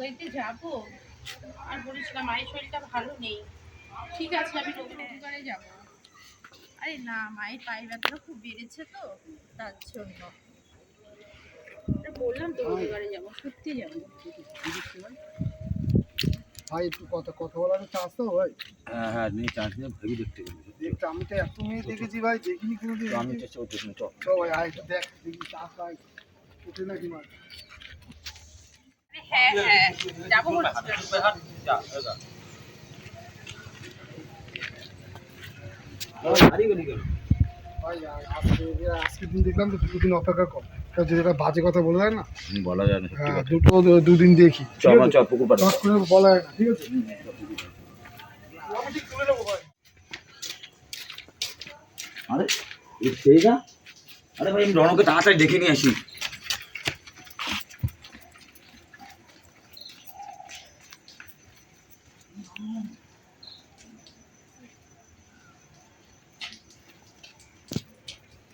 বাড়িতে যাব আর বলেছিলাম মায়ের শরীরটা ভালো নেই। ঠিক আছে আমি রবিবারে যাব। আরে না মায়ের পায়ে ব্যথাটা খুব বেড়েছে তো তার জন্য। বললাম তো রবিবারে যাব সত্যি যাব। ভাই একটু কথা কথা বলার একটা আসতো ভাই। হ্যাঁ হ্যাঁ নিয়ে চান্স নিয়ে ভেবে দেখতে গেলে। দেখতে আমি তো এত মেয়ে দেখেছি ভাই দেখিনি কোনোদিন। আমি চেষ্টা করতেছি চ চ ভাই আয় একটু দেখ দেখি চাষ ভাই উঠে নাকি মাছ হ্যাঁ হ্যাঁ যাব আজকে দিন দেখলাম তো দুটো দিন অপেক্ষা কর। তা যদি একটা বাজে কথা বলা যায় না? বলা যায় না হ্যাঁ দুটো দুদিন দেখি। চ আমরা চ পুকুর পাড়ে। চট করে বলা যায় না ঠিক আছে? আমি ঠিক তুলে নেব ভাই আরে ভাই আমি রনকে তাড়াতাড়ি দেখে নিয়ে আসি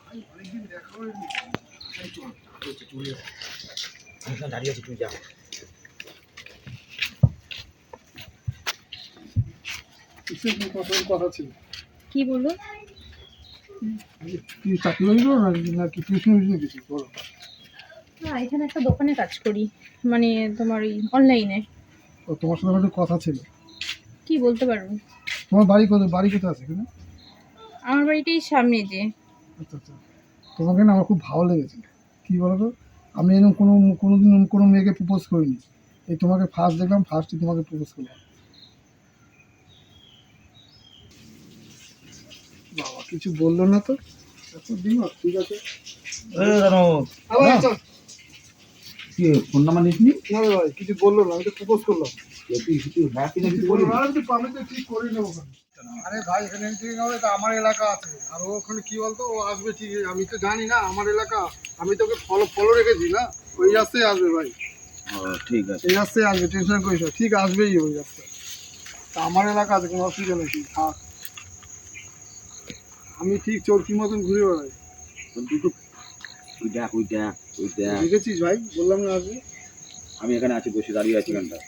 ভাই অনেকদিন দেখা হয়নি এই চল এই চল, চলে যাব। আমি এখানে দাঁড়িয়ে আছি তুই যা কিসের কি কথা কথা ছিল কি বলো কি চাকরি করো নাকি নাকি টিউশন কিছু বলো হ্যাঁ এখানে একটা দোকানে কাজ করি মানে তোমার এই অনলাইনে ও তোমার সাথে আমার একটু কথা ছিল কি বলতে পারব? তোমার বাড়ি কোথায় বাড়ি কোথায় আছে এখানে আমার বাড়িটাই সামনে যে। আচ্ছা আচ্ছা তোমাকে না আমার খুব ভালো লেগেছে। কী বলো তো আমি এরকম কোনো কোনো দিন কোনো মেয়েকে প্রপোজ করিনি। এই তোমাকে ফার্স্ট দেখলাম ফার্স্টই তোমাকে প্রপোজ করলাম বাবা কিছু বলল না তো? দিন ঠিক আছে। এ রন আবার কি ফোন নাম্বার নিসনি? না ভাই কিছু বলল না আমি তো প্রপোজ করলাম। তুই তুই হ্যাঁ কি কিছু বলল না, আমি তো আমি তো ঠিক করে নেব আরে ভাই এখানে ঠিক হবে তো আমার এলাকা আছে। আর ও ওখানে কি বলতো ও আসবে ঠিক আমি তো জানি না আমার এলাকা। আমি তোকে ফলো ফলো রেখেছি না ওই রাস্তায় আসবে ভাই। ও ঠিক আছে। এই রাস্তায় আসবে টেনশন করিস ঠিক আসবেই ওই রাস্তায়। তা আমার এলাকা আছে কোনো অসুবিধা নেই থাক। আমি ঠিক চোরকির মতন ঘুরে বেড়াই। তুই তো তুই দেখ ওই দেখ ওই দেখ। দেখেছিস ভাই? বললাম না আসবে আমি এখানে আছি বসে দাঁড়িয়ে আছি এখানটা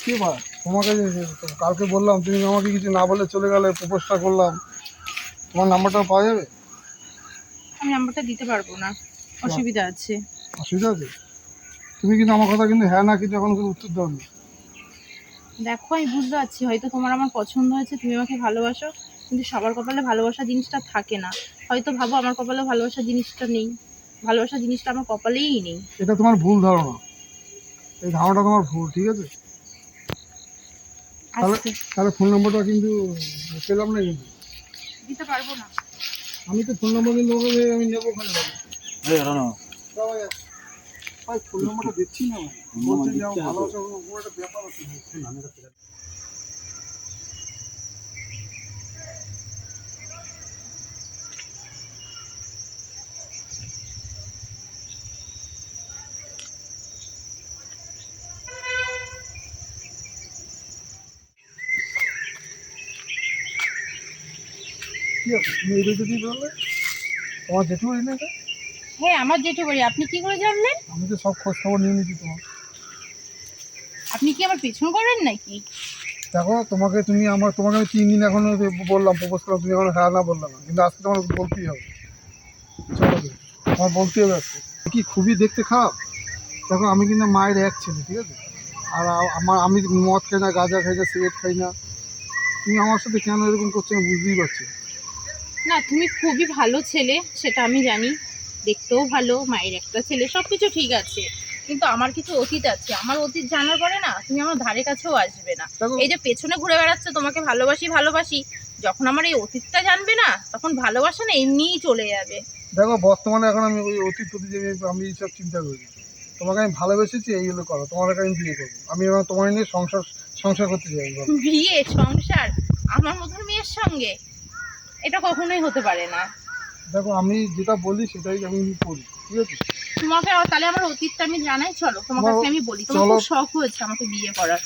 কি ভাই? তোমাকে কালকে বললাম তুমি আমাকে কিছু না বলে চলে গেলে প্রপোজটা করলাম। তোমার নাম্বারটা পাওয়া যাবে? আমি নাম্বারটা দিতে পারব না। অসুবিধা আছে। অসুবিধা আছে? তুমি কিন্তু আমার কথা কিন্তু হ্যাঁ না কিন্তু এখন কিন্তু উত্তর দাও নি দেখো আমি বুঝতে পারছি। হয়তো তোমার আমার পছন্দ হয়েছে তুমি আমাকে ভালোবাসো। কিন্তু সবার কপালে ভালোবাসা জিনিসটা থাকে না। হয়তো ভাবো আমার কপালে ভালোবাসা জিনিসটা নেই। ভালোবাসা জিনিসটা আমার কপালেই নেই। এটা তোমার ভুল ধারণা। এই ধারণাটা তোমার ভুল ঠিক আছে? তাহলে তাহলে ফোন নম্বরটা কিন্তু পেলাম না কিন্তু। দিতে পারব না। আমি তো ফোন নম্বর কিন্তু আমি নেব ওখানে। ফোন নম্বরটা দিচ্ছি না। ভালোবাসা কোনো কোনো একটা ব্যাপার তোমার জেঠু বাড়ি না? হ্যাঁ আমার করি আপনি কি করে জানলেন? আমি তো সব খোঁজ খবর নিয়ে নিচ্ছি তোমার। আপনি কি আমার পেছন করেন নাকি? দেখো তোমাকে তুমি আমার তোমাকে আমি তিন দিন এখনও বললাম প্রপোজ করলাম তুমি এখনও হ্যাঁ না বললাম কিন্তু আজকে তোমার বলতেই হবে। চলো। তোমার বলতেই হবে আজকে। কি খুবই দেখতে খারাপ? দেখো আমি কিন্তু মায়ের এক ছেলে ঠিক আছে? আর আমার আমি মদ খাই না গাঁজা খাই না সিগারেট খাই না। তুমি আমার সাথে কেন এরকম করছ আমি বুঝতেই পারছি না। তুমি খুবই ভালো ছেলে সেটা আমি জানি। দেখতেও ভালো মায়ের একটা ছেলে সব কিছু ঠিক আছে। কিন্তু আমার কিছু অতীত আছে। আমার অতীত জানার পরে না তুমি আমার ধারে কাছেও আসবে না। এই যে পেছনে ঘুরে বেড়াচ্ছে তোমাকে ভালোবাসি ভালোবাসি। যখন আমার এই অতীতটা জানবে না তখন ভালোবাসা না এমনিই চলে যাবে। দেখো বর্তমানে এখন আমি ওই অতীত প্রতি আমি সব চিন্তা করি তোমাকে আমি ভালোবেসেছি এইগুলো করো। তোমাকে আমি বিয়ে করব। আমি তোমার নিয়ে সংসার সংসার করতে চাই। বিয়ে সংসার? আমার মতন মেয়ের সঙ্গে? এটা কখনোই হতে পারে না। দেখো আমি যেটা বলি সেটাই আমি করি ঠিক আছে? তোমাকে তাহলে আমার অতীতটা আমি জানাই চলো। কাছে আমি বলি তোমার খুব শখ হয়েছে আমাকে বিয়ে করার।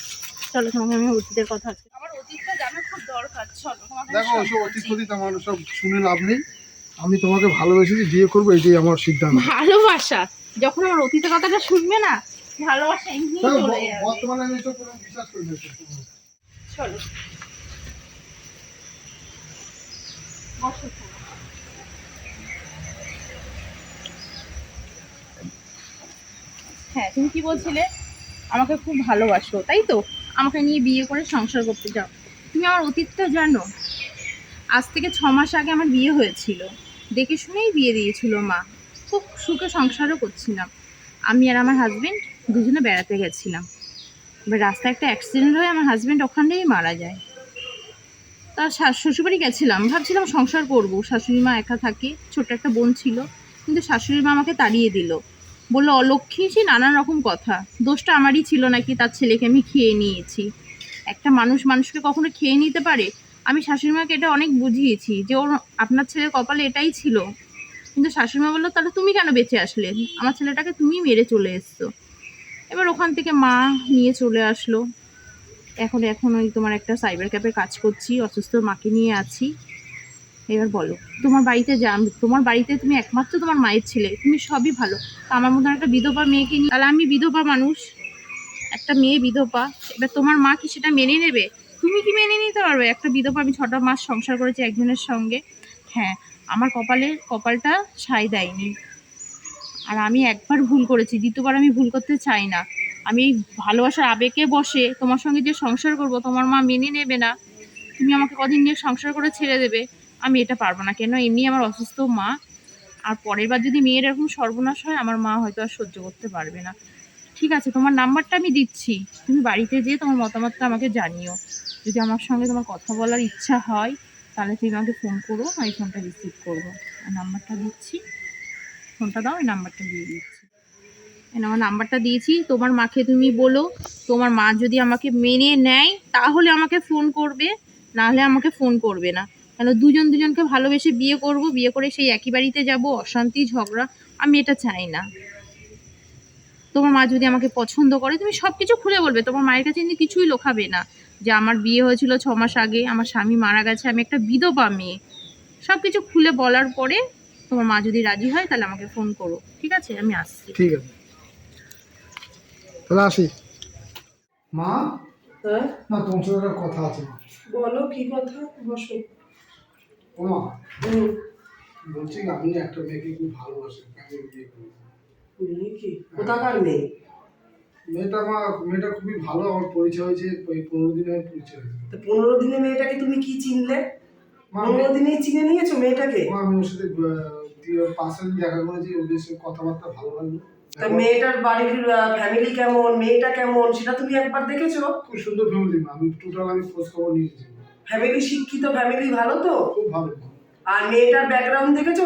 চলো তোমাকে আমি অতীতের কথা আছে। আমার অতীতটা জানার খুব দরকার চলো তোমাকে দেখো সব ওসব। অতীত অতীত আমার সব শুনে লাভ নেই। আমি তোমাকে ভালোবেসেছি বিয়ে করব এটাই আমার সিদ্ধান্ত। ভালোবাসা। যখন আমার অতীতের কথাটা শুনবে না ভালোবাসা এমনি চলে যাবে। বর্তমানে আমি তো কোনো বিশ্বাস করি না। চলো। হ্যাঁ তুমি কি বলছিলে? আমাকে খুব ভালোবাসো, তাই তো? আমাকে নিয়ে বিয়ে করে সংসার করতে চাও তুমি আমার অতীতটা জানো। আজ থেকে ছ মাস আগে আমার বিয়ে হয়েছিল। দেখে শুনেই বিয়ে দিয়েছিল মা। খুব সুখে সংসারও করছিলাম। আমি আর আমার হাজবেন্ড দুজনে বেড়াতে গেছিলাম। এবার রাস্তায় একটা অ্যাক্সিডেন্ট হয়ে আমার হাজবেন্ড ওখানেই মারা যায়। শা- শ্বশুরবাড়ি গেছিলাম। ভাবছিলাম সংসার করব। শাশুড়ি মা একা থাকে। ছোট একটা বোন ছিল। কিন্তু শাশুড়ি মা আমাকে তাড়িয়ে দিল। বলল, অলক্ষী, সে নানান রকম কথা। দোষটা আমারই ছিল নাকি? তার ছেলেকে আমি খেয়ে নিয়েছি। একটা মানুষ মানুষকে কখনো খেয়ে নিতে পারে? আমি শাশুড়ি মাকে এটা অনেক বুঝিয়েছি যে ওর, আপনার ছেলের কপালে এটাই ছিল। কিন্তু শাশুড়ি মা বলল, তাহলে তুমি কেন বেঁচে আসলে? আমার ছেলেটাকে তুমি মেরে চলে এসছো। এবার ওখান থেকে মা নিয়ে চলে আসলো। এখন এখন ওই তোমার একটা সাইবার ক্যাফে কাজ করছি, অসুস্থ মাকে নিয়ে আছি। এবার বলো, তোমার বাড়িতে যা তোমার বাড়িতে তুমি একমাত্র তোমার মায়ের ছেলে, তুমি সবই ভালো। তা আমার মতন একটা বিধবা মেয়েকে নিয়ে, তাহলে আমি বিধবা মানুষ, একটা মেয়ে বিধবা, এবার তোমার মা কি সেটা মেনে নেবে? তুমি কি মেনে নিতে পারবে? একটা বিধবা, আমি ছটা মাস সংসার করেছি একজনের সঙ্গে। হ্যাঁ আমার কপালে, কপালটা সাই দেয়নি। আর আমি একবার ভুল করেছি, দ্বিতীয়বার আমি ভুল করতে চাই না। আমি ভালোবাসার আবেগে বসে তোমার সঙ্গে যে সংসার করব, তোমার মা মেনে নেবে না। তুমি আমাকে কদিন নিয়ে সংসার করে ছেড়ে দেবে। আমি এটা পারব না। কেন? এমনি আমার অসুস্থ মা। আর পরের বার যদি মেয়ের এরকম সর্বনাশ হয়, আমার মা হয়তো আর সহ্য করতে পারবে না। ঠিক আছে, তোমার নাম্বারটা আমি দিচ্ছি। তুমি বাড়িতে যেয়ে তোমার মতামতটা আমাকে জানিও। যদি আমার সঙ্গে তোমার কথা বলার ইচ্ছা হয়, তাহলে তুমি আমাকে ফোন করো, আমি ফোনটা রিসিভ করব। আর নাম্বারটা দিচ্ছি। ফোনটা দাও এই নাম্বারটা দিয়ে দিচ্ছি। আমার নাম্বারটা দিয়েছি। তোমার মাকে তুমি বলো। তোমার মা যদি আমাকে মেনে নেয়, তাহলে আমাকে ফোন করবে। নাহলে আমাকে ফোন করবে না। কেন, দুজন দুজনকে ভালোবেসে বিয়ে করব। বিয়ে করে সেই একই বাড়িতে যাব, অশান্তি, ঝগড়া। আমি এটা চাই না। তোমার মা যদি আমাকে পছন্দ করে, তুমি সব কিছু খুলে বলবে। তোমার মায়ের কাছে কিন্তু কিছুই লোখাবে না। যে আমার বিয়ে হয়েছিল ছ মাস আগে, আমার স্বামী মারা গেছে, আমি একটা বিধবা মেয়ে। সব কিছু খুলে বলার পরে তোমার মা যদি রাজি হয়, তাহলে আমাকে ফোন করো। ঠিক আছে? আমি আসছি। ঠিক আছে। তাহলে আসি। মা? হ্যাঁ? না তোমার সাথে একটা কথা আছে। মা বলো কি কথা? বসো। ও মা বলছি আপনি একটা মেয়েকে খুব ভালোবাসেন আমি বিয়ে করব। মেয়ে কি? কোথাকার মেয়ে? মেয়েটা আমার মেয়েটা খুবই ভালো আমার পরিচয় হয়েছে ওই পনেরো দিনে আমার পরিচয় হয়েছে। তো পনেরো দিনে মেয়েটাকে তুমি কি চিনলে? মা পনেরো দিনেই চিনে নিয়েছো মেয়েটাকে? মা আমি ওর সাথে দিন দেখা করেছি ওদের সাথে কথাবার্তা ভালো লাগল। তা মেয়েটার বাড়ির ফ্যামিলি কেমন? মেয়েটা কেমন? সেটা তুমি একবার দেখেছ? খুব সুন্দর ফ্যামিলি আমি টোটাল আমি খোঁজ খবর নিয়েছি। ফ্যামিলি শিক্ষিত ফ্যামিলি ভালো তো? খুব ভালো। আর মেয়েটার ব্যাকগ্রাউন্ড দেখেছ?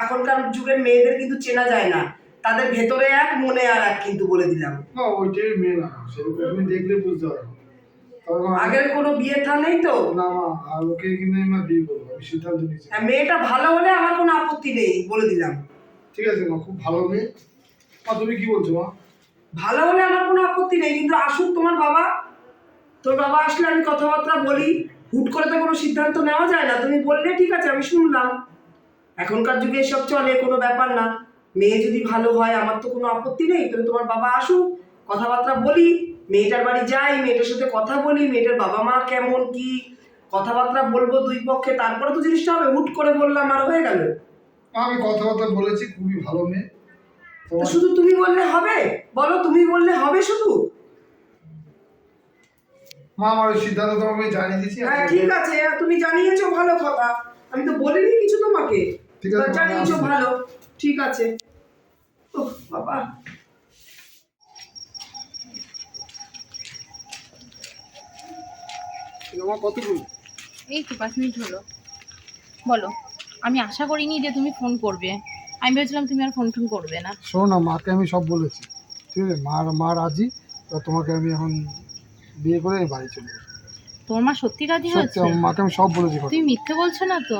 এখনকার যুগের মেয়েদের কিন্তু চেনা যায় না। তাদের ভেতরে এক মনে আর এক কিন্তু বলে দিলাম। না ওইটাই মেয়ে না সেরকম তুমি দেখলে বুঝতে পারো। তবে আগের কোনো বিয়ে থা নেই তো? না মা আর ওকে কিন্তু আমি বিয়ে করব আমি সিদ্ধান্ত নিয়েছি। হ্যাঁ, মেয়েটা ভালো হলে আমার কোনো আপত্তি নেই বলে দিলাম। ঠিক আছে মা খুব ভালো মেয়ে। তুমি কি বলছো, মা? ভালো হলে আমার কোনো আপত্তি নেই, কিন্তু আসুক তোমার বাবা। তোর বাবা আসলে আমি কথাবার্তা বলি, হুট করে তো কোনো সিদ্ধান্ত নেওয়া যায় না। তুমি বললে ঠিক আছে, আমি শুনলাম। এখনকার যুগে এসব চলে, কোনো ব্যাপার না। মেয়ে যদি ভালো হয়, আমার তো কোনো আপত্তি নেই। তুমি তোমার বাবা আসুক, কথাবার্তা বলি, মেয়েটার বাড়ি যাই, মেয়েটার সাথে কথা বলি, মেয়েটার বাবা মা কেমন, কি কথাবার্তা বলব দুই পক্ষে, তারপরে তো জিনিসটা হবে। হুট করে বললাম, আর হয়ে গেল। আমি কথাবার্তা বলেছি, খুবই ভালো মেয়ে। শুধু তুমি বললে হবে? বলো তুমি বললে হবে শুধু? মা আমার ওই সিদ্ধান্ত তোমাকে জানিয়ে দিচ্ছি হ্যাঁ ঠিক আছে। তুমি জানিয়েছো ভালো কথা। আমি তো বলিনি কিছু তোমাকে। ঠিক আছে, জানিয়েছো ভালো। ঠিক আছে। ও বাবা। আমার কতটুকু এই তো পাঁচ মিনিট হলো। বলো আমি আশা করিনি যে তুমি ফোন করবে। আমি ভেবেছিলাম তুমি আর ফোন টোন করবে না। শোনো না মাকে আমি সব বলেছি। ঠিক আছে? মা মা রাজি তো তোমাকে আমি এখন বিয়ে করে আমি বাড়ি চলে যাব। তোমার মা সত্যি রাজি হয়েছে? আমার মাকে আমি সব বলেছি তুমি মিথ্যে বলছো না তো?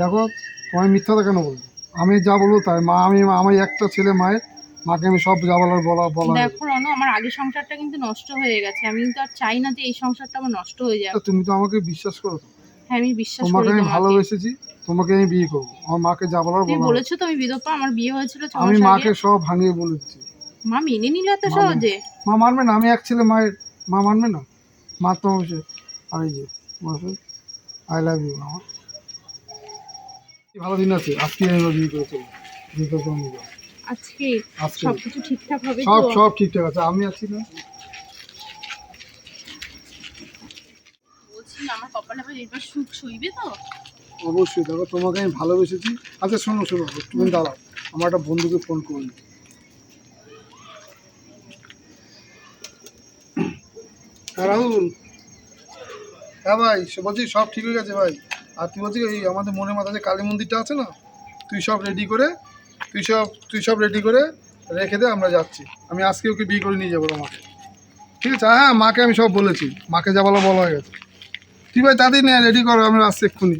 দেখো তোমায় মিথ্যা কথা কেন বলব? আমি যা বলব তাই। মা আমি আমি একটা ছেলে মায়ের মাকে আমি সব যা বলার বলা বলা দেখো রনো আমার আগের সংসারটা কিন্তু নষ্ট হয়ে গেছে। আমি কিন্তু আর চাই না যে এই সংসারটা আমার নষ্ট হয়ে যাক। তুমি তো আমাকে বিশ্বাস করো হ্যাঁ আমি বিশ্বাস করি তোমাকে। আমি ভালোবেসেছি। তোমাকে আমি বিয়ে করব। আমার মাকে যা বলার তুমি বলা বলেছ তো আমি বিধবা আমার বিয়ে হয়েছিল ছ আমি মাস মাকে আগে সব ভাঙিয়ে বলেছি। মা মেনে নিল এত সহজে? মা মানবে না আমি এক ছেলে মায়ের মা মানবে না। মা তো হচ্ছে আর এই যে আই লাভ ইউ আমার ভালো দিন আছে আজকে এবার বিয়ে করে চলো বিয়ে করে যাও আজকে আজকে। সবকিছু ঠিকঠাক হবে সব তো? সব ঠিকঠাক আছে আমি আছি না। বলছি আমার কপালে আবার এবার সুখ সইবে তো? অবশ্যই, দেখো তোমাকে আমি ভালোবেসেছি। আচ্ছা শোনো শোনো, তুমি দাঁড়াও, আমার একটা বন্ধুকে ফোন করুন হ্যাঁ রাহুল। হ্যাঁ ভাই, সে বলছি সব ঠিক হয়ে গেছে, ভাই। আর তুই বলছি এই আমাদের মনের মাথা যে কালী মন্দিরটা আছে না, তুই সব রেডি করে, তুই সব তুই সব রেডি করে রেখে দে, আমরা যাচ্ছি। আমি আজকে ওকে বিয়ে করে নিয়ে যাব আমাকে ঠিক আছে? হ্যাঁ মাকে আমি সব বলেছি। মাকে যা বলা বলা হয়ে গেছে। তুই ভাই তাড়াতাড়ি নিয়ে রেডি করো, আমি আসছি এক্ষুনি।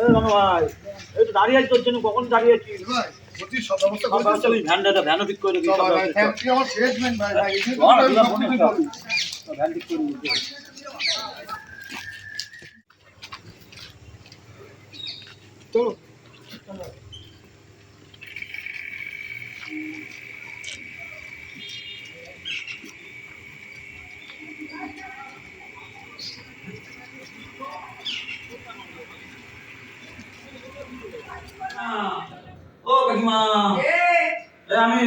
ভাই দাঁড়িয়ে আছি তোর জন্য কখন দাঁড়িয়ে আছি বলছি সব করে ভ্যানও ঠিক করে চল thank you, আমার শেষ ম্যান ভাই, ভাই, এই যে চল, তুমি চল, সব ফোনে কিছু চল। বলি। ভ্যান ঠিক করে দিবি চলো ও কাকিমা এ, এ, আমি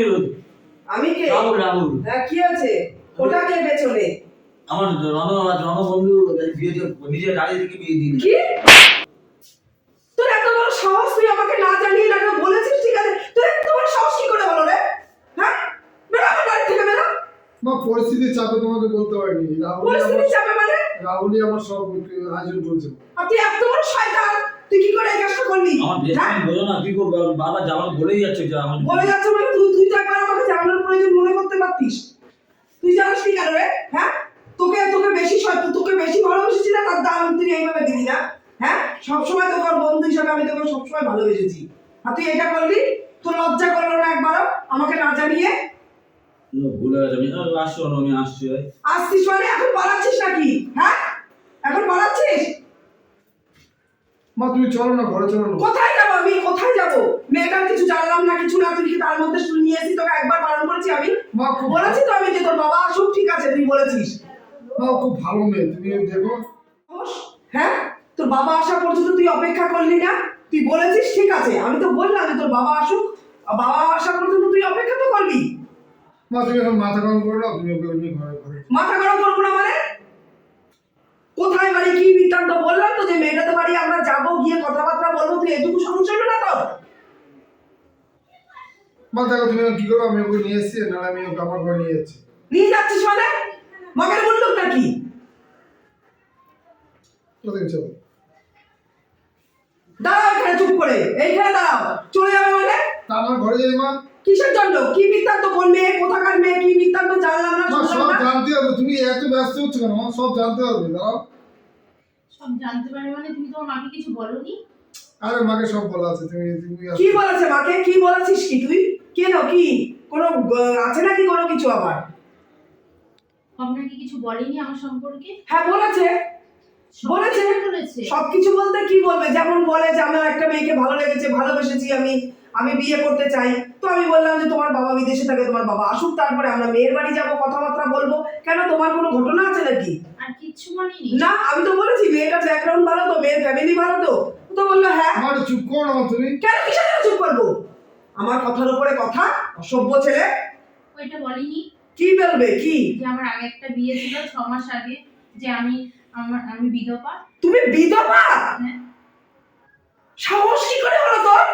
আমি কে? রাহুল রাহুল। কি আছে? ওটা কে পেছনে? আমার রণ রণ বন্ধু নিজে দাঁড়িয়ে থেকে বিয়ে দিন কি? তোর এত বড় সাহস তুই আমাকে না জানিয়ে না বলেছিস? ঠিক আছে। তোর এত বড় সাহস কি করে হলো রে? হ্যাঁ? বেরো আমার বাড়ি থেকে বেরো। মা পরিস্থিতির চাপে তোমাকে বলতে পারিনি। রাহুলই পরিস্থিতি চাপে মানে? রাহুলই আমার সব আয়োজন করেছে। আর তুই এত বড় শয়তান! তুই কি করে এই কাজটা করলি? আমার বেস্ট হ্যাঁ? বলো না কি করব? বাবা যাওয়ার বলেই যাচ্ছে যে আমার বলে যাচ্ছে মানে তুই তুই তো একবার আমাকে জানানোর প্রয়োজন মনে করতে পারতিস। তুই জানিস কি কেন রে? হ্যাঁ? তোকে তোকে বেশি তোকে বেশি ভালোবেসেছি না তার দাম তুই এইভাবে দিলি না। হ্যাঁ? সবসময় তোকে বন্ধু হিসাবে আমি তোকে সবসময় ভালোবেসেছি। আর তুই এটা করলি? তোর লজ্জা করল না একবারও? আমাকে না জানিয়ে? ভুলে গেছে। আমি আসছো আমি আসছি আসছিস মানে? এখন পালাচ্ছিস নাকি? হ্যাঁ? এখন পালাচ্ছিস? মা তুমি চলো না ঘরে চলো না। কোথায় যাব আমি? কোথায় যাব? মেয়েটার কিছু জানলাম না কিছু না তুই কি তার মধ্যে নিয়ে এসেছি তোকে একবার পালন করেছি আমি? মা খুব বলেছি তো আমি যে তোর বাবা আসুক ঠিক আছে তুই বলেছিস। মা খুব ভালো মেয়ে তুমি দেখো। হ্যাঁ? তোর বাবা আসা পর্যন্ত তুই অপেক্ষা করলি না তুই বলেছিস ঠিক আছে। আমি তো বললাম যে তোর বাবা আসুক বাবা আসা পর্যন্ত তুই অপেক্ষা তো করবি। মা তুমি এখন মাথা গরম করো তুমি ঘরে ঘরে মাথা গরম করব না মানে? কোথায় বাড়ি কি বৃত্তান্ত? বললাম তো যে মেয়েটাতে বাড়ি আমরা যাব গিয়ে কথাবার্তা বলব তুই এটুকু সমস্যা হলো না তো মা দেখো তুমি কি করো? আমি ওকে নিয়ে এসেছি না আমি ওকে আমার ঘরে নিয়ে যাচ্ছি। নিয়ে যাচ্ছিস মানে? মগের বলল নাকি কোথায় চলো? দাঁড়াও এখানে চুপ করে এইখানে দাঁড়াও। চলে যাবে মানে? তা আমার ঘরে যাই মা। কিসের জন্য? কি বৃত্তান্ত? কোন মেয়ে? কোথাকার মেয়ে? কি বৃত্তান্ত? জানলাম না সব জানতে হবে তুমি এত ব্যস্ত হচ্ছ কেন? সব জানতে হবে দাঁড়াও। সব জানতে পারে মানে তুমি তোমার মাকে কিছু বলনি? আরে মাকে সব বলা আছে তুমি তুমি কি বলেছে মাকে? কি বলেছিস কি তুই? কেন কি? কোনো আছে নাকি কোনো কিছু আবার? আপনাকে কিছু বলেনি আমার সম্পর্কে? হ্যাঁ বলেছে। বলেছে। সবকিছু বলতে কি বলবে? যেমন বলে যে আমার একটা মেয়েকে ভালো লেগেছে ভালোবেসেছি আমি আমি বিয়ে করতে চাই। তো আমি বললাম যে তোমার বাবা বিদেশে থাকে তোমার বাবা আসুক তারপরে আমরা মেয়ের বাড়ি যাব কথাবার্তা বলব। কেন তোমার কোনো ঘটনা আছে নাকি? আর কিচ্ছু বলেনি। না আমি তো বলেছি মেয়েটার ব্যাকগ্রাউন্ড ভালো তো মেয়ের ফ্যামিলি ভালো তো। ও তো বলল হ্যাঁ। চুপ করো না তুমি। কেন কিসের জন্য চুপ করব? আমার কথার উপরে কথা অসভ্য ছেলে। ওইটা বলেনি। কি বলবে কি? যে আমার আগে একটা বিয়ে ছিল ছ মাস আগে যে আমি আমার আমি বিধবা। তুমি বিধবা? হ্যাঁ। সাহস কি করে হলো তোর?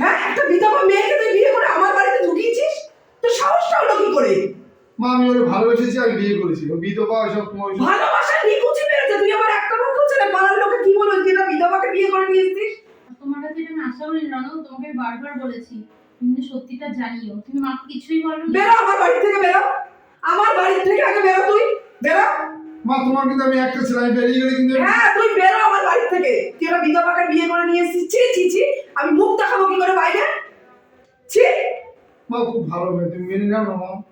হ্যাঁ একটা বিধবা মেয়েকে তুই বিয়ে করে আমার বাড়িতে ঢুকিয়েছিস? তোর সাহসটা হলো কি করে? মা আমি ওকে ভালোবেসেছি আমি বিয়ে করেছি। ও বিধবা ওইসব ভালোবাসা নিকুচি বেড়েছে তুই আমার একটা মাত্র ছেলে পাড়ার লোকে কি বলবে তুই না বিধবাকে বিয়ে করে নিয়ে এসেছিস? তোমার কাছে এটা আমি আশা করি না তোমাকে বারবার বলেছি। কিন্তু সত্যিটা জানিও। তুমি মাকে কিছুই বলো বেরো আমার বাড়ি থেকে বেরো। আমার বাড়ি থেকে আগে বেরো তুই। বেরো। মা তোমার কিন্তু আমি একটা ছেলে আমি বেরিয়ে গেলে কিন্তু হ্যাঁ তুই বেরো আমার বাড়ি থেকে। তুই বিধবাকে বিয়ে করে নিয়ে এসেছিস। ছি ছি ছি। আমি মুখ দেখাবো কি করে বাইরে? ছি। মা খুব ভালো মেয়ে তুমি মেনে নাও না মা।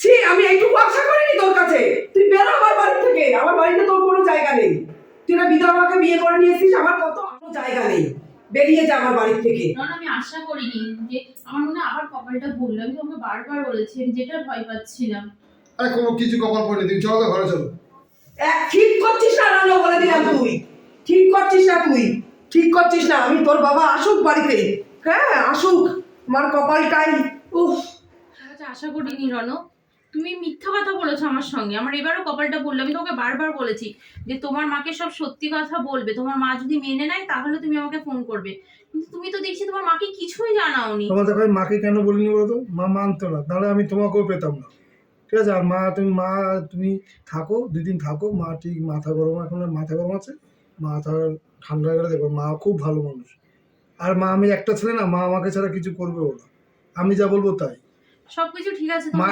ছি আমি এইটুকু আশা করিনি তোর কাছে। তুই বেরো আমার বাড়ি থেকে। আমার বাড়িতে তোর কোনো জায়গা নেই। তুই না বিধবাকে বিয়ে করে নিয়েছিস আমার কত কোনো জায়গা নেই। বেরিয়ে যা আমার বাড়ির থেকে। কারণ আমি আশা করিনি যে আমার মনে আবার কপালটা আমি তোমাকে বারবার বলেছি আমি যেটা ভয় পাচ্ছিলাম। আরে কোনো কিছু কপাল পড়ে তুমি চলো তো ঘরে চলো। এক ঠিক করছিস না রান্না বলে দিলাম তুই। ঠিক করছিস না তুই। ঠিক করছিস না আমি তোর বাবা আসুক বাড়িতে। হ্যাঁ আসুক আমার কপালটাই। উফ। আচ্ছা আশা করিনি রণ তুমি মিথ্যা কথা বলেছ আমার সঙ্গে। আমার এবারও কপালটা বলল আমি তোমাকে বারবার বলেছি যে তোমার মাকে সব সত্যি কথা বলবে। তোমার মা যদি মেনে নেয় তাহলে তুমি আমাকে ফোন করবে। কিন্তু তুমি তো দেখছি তোমার মাকে কিছুই জানাওনি। তোমার দেখো মাকে কেন বলিনি বলো তো মা মানতো না। তাহলে আমি তোমাকেও পেতাম না। ঠিক আছে আর মা তুমি মা তুমি থাকো দুদিন থাকো। মা ঠিক মাথা গরম এখন মাথা গরম আছে। মাথা ঠান্ডা হয়ে গেলে দেখো মা খুব ভালো মানুষ। আর মা আমি একটা ছেলে না মা আমাকে ছাড়া কিছু করবেও না। আমি যা বলব তাই। সবকিছু ঠিক আছে মা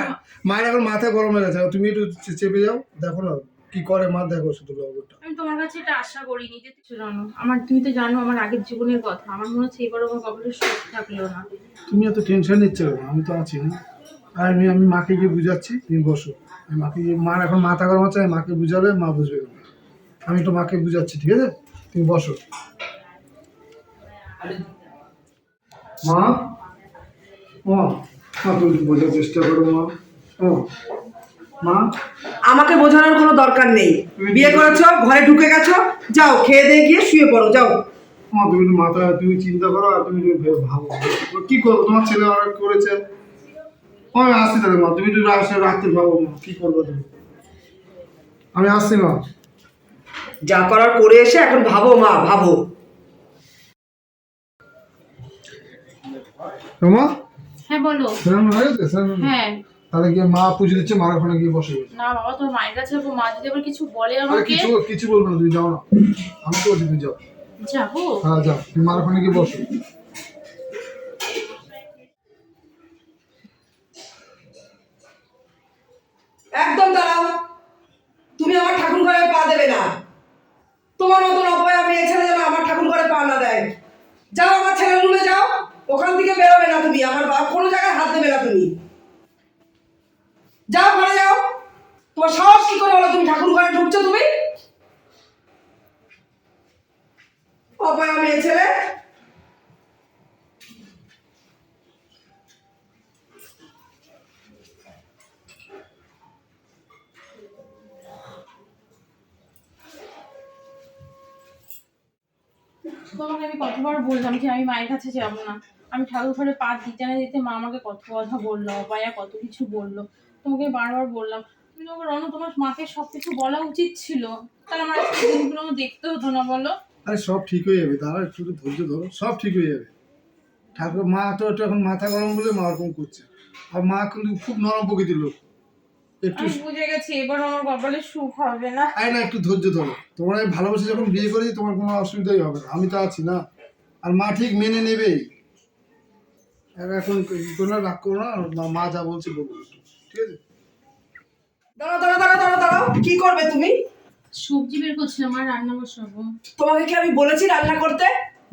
মায়ের এখন মাথা গরম হয়ে গেছে। তুমি একটু চেপে যাও দেখো না কি করে মা দেখো শুধু ব্যাপারটা আমি তোমার কাছে এটা আশা করিনি যে তুমি জানো। আমার তুমি তো জানো আমার আগের জীবনের কথা। আমার মনে হচ্ছে এবার আমার কপালের সুখ থাকল না। তুমি এত টেনশন নিচ্ছ? আমি তো আছি না আর আমি আমি মাকে গিয়ে বুঝাচ্ছি তুমি বসো। আমি মাকে গিয়ে মার এখন মাথা গরম আছে মাকে বুঝালে মা বুঝবে আমি একটু মাকে বুঝাচ্ছি ঠিক আছে? তুমি বসো। মা? মা? মা তুমি বোঝার চেষ্টা করো মা। ও মা? আমাকে বোঝানোর কোনো দরকার নেই। বিয়ে করেছ ঘরে ঢুকে গেছো যাও খেয়ে দিয়ে গিয়ে শুয়ে পড়ো যাও। মা তুমি মাথা তুমি চিন্তা করো আর তুমি ভেবে কি করব? তোমার ছেলে অনেক করেছে। আমি আসছি তাহলে মা। তুমি একটু রাত- রাত্রে ভাবো মা কি করব তুমি? আমি আসছি মা। যা করার করে এসে এখন ভাবো মা ভাবো। রমা? হ্যাঁ বলো। হয়ে গেছে হ্যাঁ তাহলে গিয়ে মা পুজো দিচ্ছে মার ওখানে গিয়ে বসে গেছে। না বাবা তোর মায়ের কাছে যাব। মা যদি আবার কিছু বলে আরে আমাকে কিছু কিছু বলব না তুমি যাও না। আমি তো বলছি তুমি যাও। যাব? হ্যাঁ যাও। তুমি মার ওখানে গিয়ে বসো। একদম দাঁড়াও। তুমি আমার ঠাকুর ঘরে পা দেবে না। তোমার মতন অপয়া আমি ছেলে যেন আমার ঠাকুর ঘরে পা না দেয়। যাও আমার ছেলের রুমে যাও, ওখান থেকে বেরোবে না তুমি, আমার বাপ কোনো জায়গায় হাত দেবে না তুমি। যাও, ঘরে যাও। তোমার সাহস কি করে বলো তুমি ঠাকুর ঘরে ঢুকছো তুমি অপয়া মেয়ে ছেলে আমি বললাম যে আমি মায়ের কাছে যাব না। আমি ঠাকুর ঘরে পা দিতে না দিতে মা আমাকে কত কথা বলল অপায়া কত কিছু বলল। তোমাকে বারবার বললাম তুমি তোমাকে রণ তোমার মাকে সব কিছু বলা উচিত ছিল। তাহলে আমার আজকে দিনগুলো দেখতে হতো না বলো? আরে সব ঠিক হয়ে যাবে দাঁড়া একটু একটু ধৈর্য ধরো সব ঠিক হয়ে যাবে। ঠাকুর মা তো একটু এখন মাথা গরম বলে মা ওরকম করছে। আর মা কিন্তু খুব নরম প্রকৃতির লোক। একটু বুঝে গেছি এবার আমার কপালে সুখ হবে না। আয় না একটু ধৈর্য ধরো। তোমার ভালোবেসে যখন বিয়ে করেছি তোমার কোনো অসুবিধাই হবে না। আমি তো আছি না। আর মা ঠিক মেনে নেবে। এখন কোনো রাগ করো না মা- যা বলছে বলব ঠিক আছে? দাঁড়াও দাঁড়াও দাঁড়াও দাঁড়াও দাঁড়াও। কি করবে তুমি? সবজি বের করছিলাম আর রান্না বসাবো। তোমাকে কি আমি বলেছি রান্না করতে?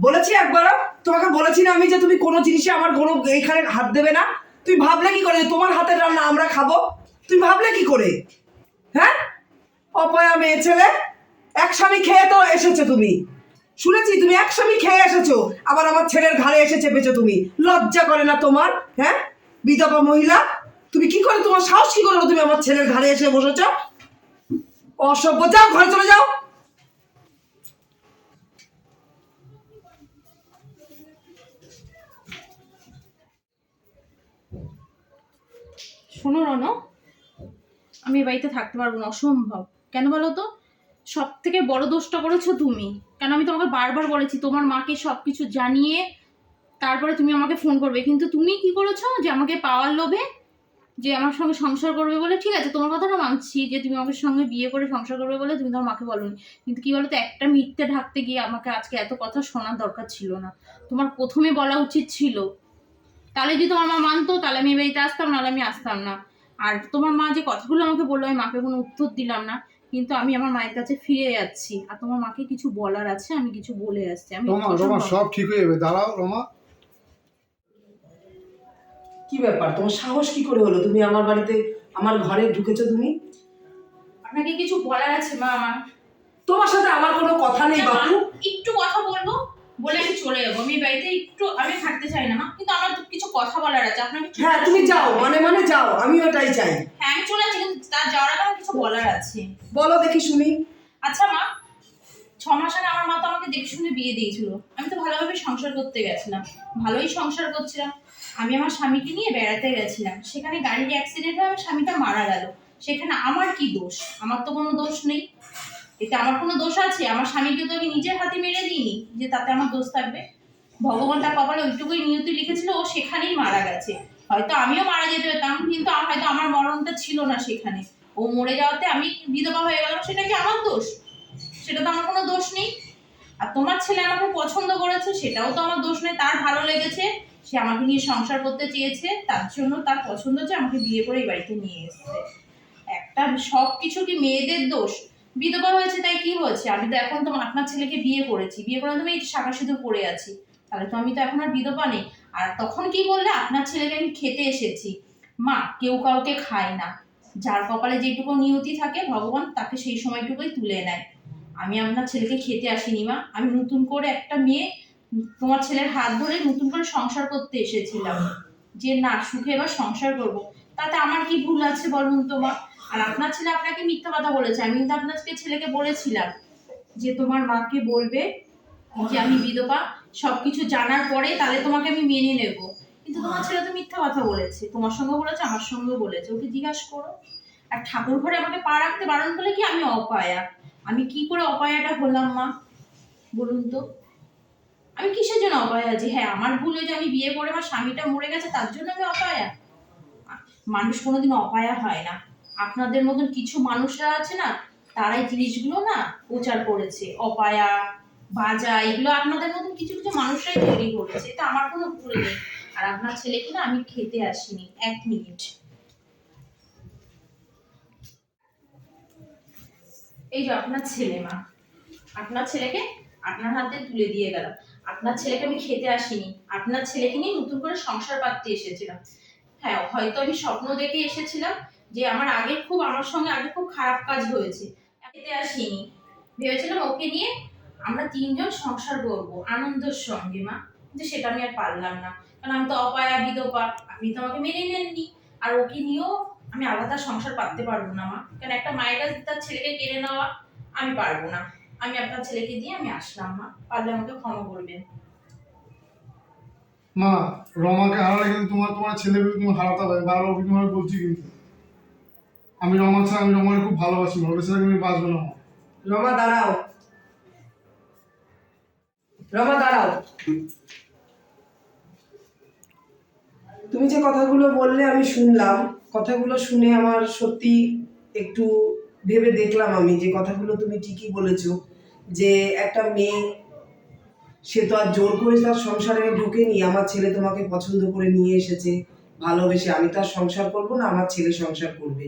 বলেছি একবারও? তোমাকে বলেছি না আমি যে তুমি কোনো জিনিসে আমার কোনো এইখানে হাত দেবে না? তুই ভাবলে কি করে তোমার হাতের রান্না আমরা খাব? তুমি ভাবলে কি করে? হ্যাঁ? অপয়া মেয়ে ছেলে এক স্বামী খেয়ে তো এসেছ তুমি। শুনেছি তুমি এক স্বামী খেয়ে এসেছ, আবার আমার ছেলের ঘাড়ে এসে চেপেছো তুমি। লজ্জা করে না তোমার হ্যাঁ? বিধবা মহিলা, তুমি কি করে তোমার সাহস কি করে তুমি আমার ছেলের ঘাড়ে এসে বসেছ? অসভ্য, যাও, ঘরে চলে যাও। শোনো রণ আমি বাড়িতে থাকতে পারব না, অসম্ভব। কেন বলো তো? সব থেকে বড় দোষটা করেছ তুমি। কেন আমি তোমাকে বারবার বলেছি, তোমার মাকে সব কিছু জানিয়ে তারপরে তুমি আমাকে ফোন করবে। কিন্তু তুমি কি করেছ যে আমাকে পাওয়ার লোভে যে আমার সঙ্গে সংসার করবে বলে? ঠিক আছে, তোমার কথাটা মানছি যে তুমি আমাকে সঙ্গে বিয়ে করে সংসার করবে বলে তুমি তোমার মাকে বলোনি। কিন্তু কি বলতো, একটা মিথ্যে ঢাকতে গিয়ে আমাকে আজকে এত কথা শোনার দরকার ছিল না। তোমার প্রথমে বলা উচিত ছিল, তাহলে যদি তোমার মা মানতো, তাহলে আমি বাড়িতে আসতাম, নাহলে আমি আসতাম না। আর তোমার মা যে কথাগুলো আমাকে বলল, আমি মাকে কোনো উত্তর দিলাম না। কিন্তু আমি আমার মায়ের কাছে ফিরে যাচ্ছি। আর তোমার মাকে কিছু বলার আছে? আমি কিছু বলে আসছি। আমি রমা রমা সব ঠিক হয়ে যাবে। দাঁড়াও রমা। কি ব্যাপার? তোমার সাহস কি করে হলো? তুমি আমার বাড়িতে আমার ঘরে ঢুকেছো তুমি? আপনাকে কিছু বলার আছে মা? আমার তোমার সাথে আমার কোনো কথা নেই বাপু। একটু কথা বলব? বলে আমি চলে যাব। আমি বাড়িতে একটু আমি থাকতে চাই না মা। কিন্তু আমার তো কিছু কথা বলার আছে। আপনাকে হ্যাঁ তুমি যাও মানে মানে যাও আমি ওটাই চাই। হ্যাঁ আমি চলে যাচ্ছি কিন্তু তার যাওয়ার আগে আমার কিছু বলার আছে। বলো দেখি শুনি। আচ্ছা মা ছ মাস আগে আমার মা তো আমাকে দেখে শুনে বিয়ে দিয়েছিল। আমি তো ভালোভাবে সংসার করতে গেছিলাম। ভালোই সংসার করছিলাম। আমি আমার স্বামীকে নিয়ে বেড়াতে গেছিলাম। সেখানে গাড়ির অ্যাক্সিডেন্ট হয়ে আমার স্বামীটা মারা গেল। সেখানে আমার কি দোষ? আমার তো কোনো দোষ নেই। এতে আমার কোনো দোষ আছে? আমার স্বামীকে তো আমি নিজের হাতে মেরে দিইনি যে তাতে আমার দোষ থাকবে। ভগবান তার কপালে ওইটুকুই নিয়তি লিখেছিল, ও সেখানেই মারা গেছে। হয়তো আমিও মারা যেতে পেতাম, কিন্তু হয়তো আমার মরণটা ছিল না সেখানে। ও মরে যাওয়াতে আমি বিধবা হয়ে গেলাম, সেটা কি আমার দোষ? সেটা তো আমার কোনো দোষ নেই। আর তোমার ছেলে আমাকে পছন্দ করেছে, সেটাও তো আমার দোষ নেই। তার ভালো লেগেছে, সে আমাকে নিয়ে সংসার করতে চেয়েছে, তার জন্য তার পছন্দ হচ্ছে আমাকে বিয়ে করে এই বাড়িতে নিয়ে এসেছে। একটা সব কিছু কি মেয়েদের দোষ? বিধবা হয়েছে, তাই কি হয়েছে? আমি তো এখন তো আপনার ছেলেকে বিয়ে করেছি। বিয়ে করে তো আমি শাখা সিঁদুর পড়ে আছি। তাহলে তো আমি তো এখন আর বিধবা নেই। আর তখন কি বললে? আপনার ছেলেকে আমি খেতে এসেছি। মা, কেউ কাউকে খায় না। যার কপালে যেটুকু নিয়তি থাকে, ভগবান তাকে সেই সময়টুকুই তুলে নেয়। আমি আপনার ছেলেকে খেতে আসিনি, মা। আমি নতুন করে একটা মেয়ে, তোমার ছেলের হাত ধরে নতুন করে সংসার করতে এসেছিলাম। যে না, সুখে এবার সংসার করব। তাতে আমার কি ভুল আছে বলুন তো, মা? আর আপনার ছেলে আপনাকে মিথ্যা কথা বলেছে। আমি কিন্তু আপনার ছেলেকে বলেছিলাম যে তোমার মাকে বলবে যে আমি বিধবা, সবকিছু জানার পরে তাহলে তোমাকে আমি মেনে নেব। কিন্তু তোমার ছেলে তো মিথ্যা কথা বলেছে। তোমার সঙ্গে বলেছে, আমার সঙ্গে বলেছে। ওকে জিজ্ঞাসা করো। আর ঠাকুর ঘরে আমাকে পা রাখতে বারণ করলে কি আমি অপায়া? আমি কি করে অপায়াটা হলাম, মা? বলুন তো। আমি কিসের জন্য অপায়া আছি হ্যাঁ আমার ভুল হয়েছে, আমি বিয়ে করে আমার স্বামীটা মরে গেছে, তার জন্য আমি অপায়া? মানুষ কোনোদিন অপায়া হয় না। আপনাদের মতন কিছু মানুষরা আছে না, তারাই জিনিসগুলো না প্রচার করেছে। অপায়া, বাজা, এগুলো আপনাদের মতন কিছু কিছু মানুষরাই তৈরি করেছে। এটা আমার কোনো ভুল নেই। আর আপনার ছেলেকে না আমি খেতে আসিনি। এক মিনিট। এই যে আপনার ছেলে মা। আপনার ছেলেকে আপনার হাতে তুলে দিয়ে গেলাম। আপনার ছেলেকে আমি খেতে আসিনি। আপনার ছেলেকে নিয়ে নতুন করে সংসার পাততে এসেছিলাম। হ্যাঁ হয়তো আমি স্বপ্ন দেখে এসেছিলাম। যে আমার আগে খুব, আমার সঙ্গে আগে খুব খারাপ কাজ হয়েছে। খেতে আসিনি ভেবেছিলাম ওকে নিয়ে আমরা তিনজন সংসার করব আনন্দের সঙ্গে, মা। যে সেটা আমি আর পারলাম না। কারণ আমি তো অপায়া বিধবা আপনি তো আমাকে মেনে নেননি। আর ওকে নিয়েও আমি আলাদা সংসার পাততে পারব না, মা। কারণ একটা মায়ের কাছে তার ছেলেকে কেড়ে নেওয়া আমি পারব না। আমি আপনার ছেলেকে দিয়ে আমি আসলাম, মা। পারলে আমাকে ক্ষমা করবেন। মা, রমাকে হারালে কিন্তু তোমার তোমার ছেলেকে তুমি হারাতে হবে বারবার অভিনয় বলছি কিন্তু। আমি রমা ছাড়া, আমি রমাকে খুব ভালোবাসি রমাকে ছাড়া তুমি বাঁচবে না। রমা, দাঁড়াও। রমা, দাঁড়াও। তুমি যে কথাগুলো বললে, আমি শুনলাম। কথাগুলো শুনে আমার সত্যি একটু ভেবে দেখলাম আমি যে কথাগুলো তুমি ঠিকই বলেছ, যে একটা মেয়ে, সে তো আর জোর করে তার সংসারে ঢোকেনি, আমার ছেলে তোমাকে পছন্দ করে নিয়ে এসেছে, ভালোবেসে। আমি তো আর সংসার করব না, আমার ছেলে সংসার করবে।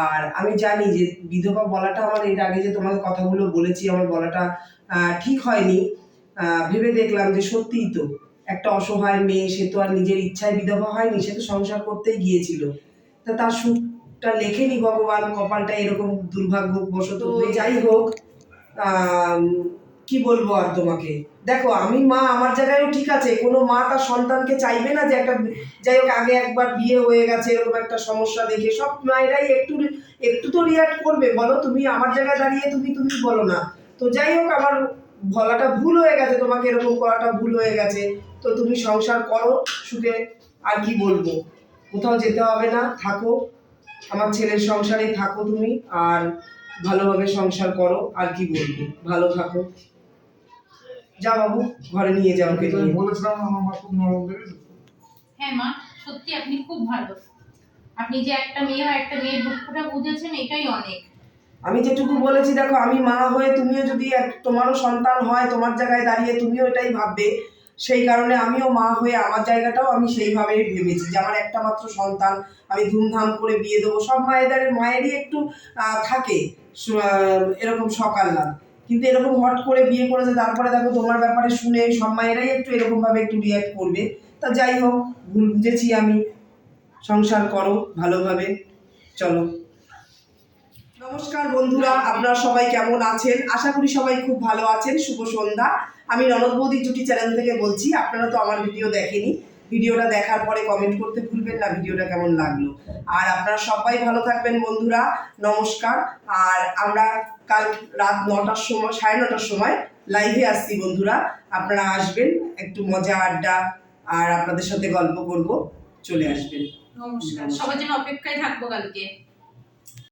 আর আমি জানি যে বিধবা বলাটা আমার এর আগে যে তোমাকে কথাগুলো বলেছি আমার বলাটা ঠিক হয়নি। ভেবে দেখলাম যে সত্যিই তো একটা অসহায় মেয়ে সে তো আর নিজের ইচ্ছায় বিধবা হয়নি সে তো সংসার করতেই গিয়েছিল। তা তার সুখটা লেখেনি ভগবান কপালটা এরকম দুর্ভাগ্যবশত যাই হোক। কি বলব আর তোমাকে? দেখো, আমি মা আমার জায়গায়ও ঠিক আছে, কোনো মা তার সন্তানকে চাইবে না যে একটা যাই হোক, আগে একবার বিয়ে হয়ে গেছে, এরকম একটা সমস্যা দেখে। সব মায়েরাই একটু একটু তো রিয়াক্ট করবে। বলো, তুমি আমার জায়গায় দাঁড়িয়ে তুমি তুমি বলো না। তো যাই হোক, আমার বলাটা ভুল হয়ে গেছে, তোমাকে এরকম করাটা ভুল হয়ে গেছে। তো তুমি সংসার করো সুখে। আর কি বলব? কোথাও যেতে হবে না, থাকো। আমার ছেলের সংসারে থাকো তুমি, আর ভালোভাবে সংসার করো। আর কি বলব? ভালো থাকো। যা বাবু ঘরে নিয়ে যাও ওকে নিয়ে। বলেছিলাম আমার মা খুব নরম দেখেছ হ্যাঁ মা সত্যি আপনি খুব ভালো। আপনি যে একটা মেয়ে হয় একটা মেয়ের দুঃখটা বুঝেছেন এটাই অনেক। আমি যেটুকু বলেছি দেখো আমি মা হয়ে তুমিও যদি এক- তোমারও সন্তান হয় তোমার জায়গায় দাঁড়িয়ে তুমিও এটাই ভাববে। সেই কারণে আমিও মা হয়ে আমার জায়গাটাও আমি সেইভাবেই ভেবেছি যে আমার একটা মাত্র সন্তান আমি ধুমধাম করে বিয়ে দেবো। সব মায়েদের মায়েরই একটু আহ, থাকে আহ, এরকম সকাল লাগ কিন্তু এরকম হট করে বিয়ে করেছে, তারপরে দেখো তোমার ব্যাপারে শুনে সব মায়েরাই একটু এরকমভাবে একটু রিয়াক্ট করবে। তা যাই হোক, ভুল বুঝেছি আমি। সংসার করো ভালোভাবে, চলো। নমস্কার বন্ধুরা, আপনারা সবাই কেমন আছেন? আশা করি সবাই খুব ভালো আছেন। শুভ সন্ধ্যা। আমি ননদ জুটি চ্যানেল থেকে বলছি, আপনারা তো আমার ভিডিও দেখেনি। ভিডিওটা দেখার পরে কমেন্ট করতে ভুলবেন না, ভিডিওটা কেমন লাগল। আর আপনারা সবাই ভালো থাকবেন বন্ধুরা, নমস্কার। আর আমরা কাল রাত নটার সময়, সাড়ে নটার সময় লাইভে আসছি বন্ধুরা। আপনারা আসবেন, একটু মজা, আড্ডা, আর আপনাদের সাথে গল্প করব, চলে আসবেন। নমস্কার। সবার জন্য অপেক্ষায় থাকব কালকে।